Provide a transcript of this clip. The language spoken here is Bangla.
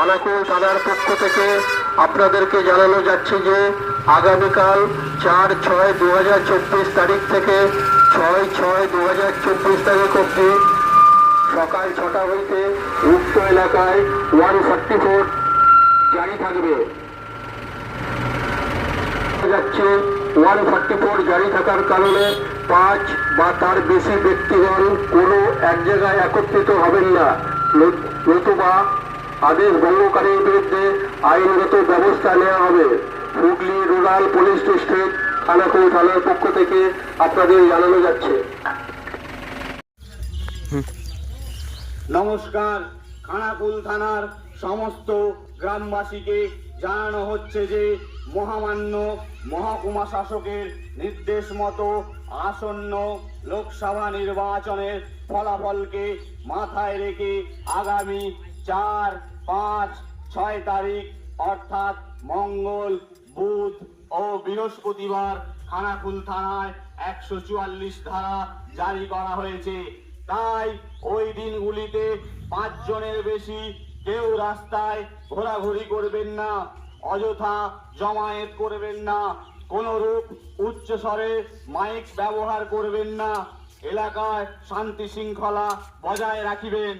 খানাকুল থানার পক্ষ থেকে আপনাদেরকে জানানো যাচ্ছে যে আগামীকাল চার ছয় দু হাজার চব্বিশ তারিখ থেকে ছয় ছয় দু হাজার চব্বিশ তারিখ অবধি সকাল ছটা হইতে উক্ত এলাকায় ওয়ান ফর্টি ফোর জারি থাকবে। যাচ্ছে ওয়ান ফর্টি ফোর জারি থাকার কারণে পাঁচ বা তার বেশি ব্যক্তিগণ কোনো এক জায়গায় একত্রিত হবেন না। নতুবা আদেশ ভঙ্গকারীর বিরুদ্ধে আইনগত ব্যবস্থা নেওয়া হবে। Hooghly rural police district Khanakul থানার পক্ষ থেকে আপনাদের জানানো যাচ্ছে। নমস্কার। খানাকুল থানার সমস্ত গ্রামবাসীকে জানানো হচ্ছে যে মহামান্য মহকুমা শাসকের নির্দেশ মতো আসন্ন লোকসভা নির্বাচনের ফলাফলকে মাথায় রেখে আগামী চার, পাঁচ, ছয় তারিখ, অর্থাৎ মঙ্গল, বুধ ও বৃহস্পতিবার খানাকুল থানায় একশো চুয়াল্লিশ ধারা জারি করা হয়েছে। তাই ওই দিনগুলিতে পাঁচজনের বেশি কেউ রাস্তায় ঘোরাঘুরি করবেন না, অযথা জমায়েত করবেন না। কোন রূপ উচ্চ স্বরে মাইক ব্যবহার করবেন না। এলাকায় শান্তি শৃঙ্খলা বজায় রাখিবেন।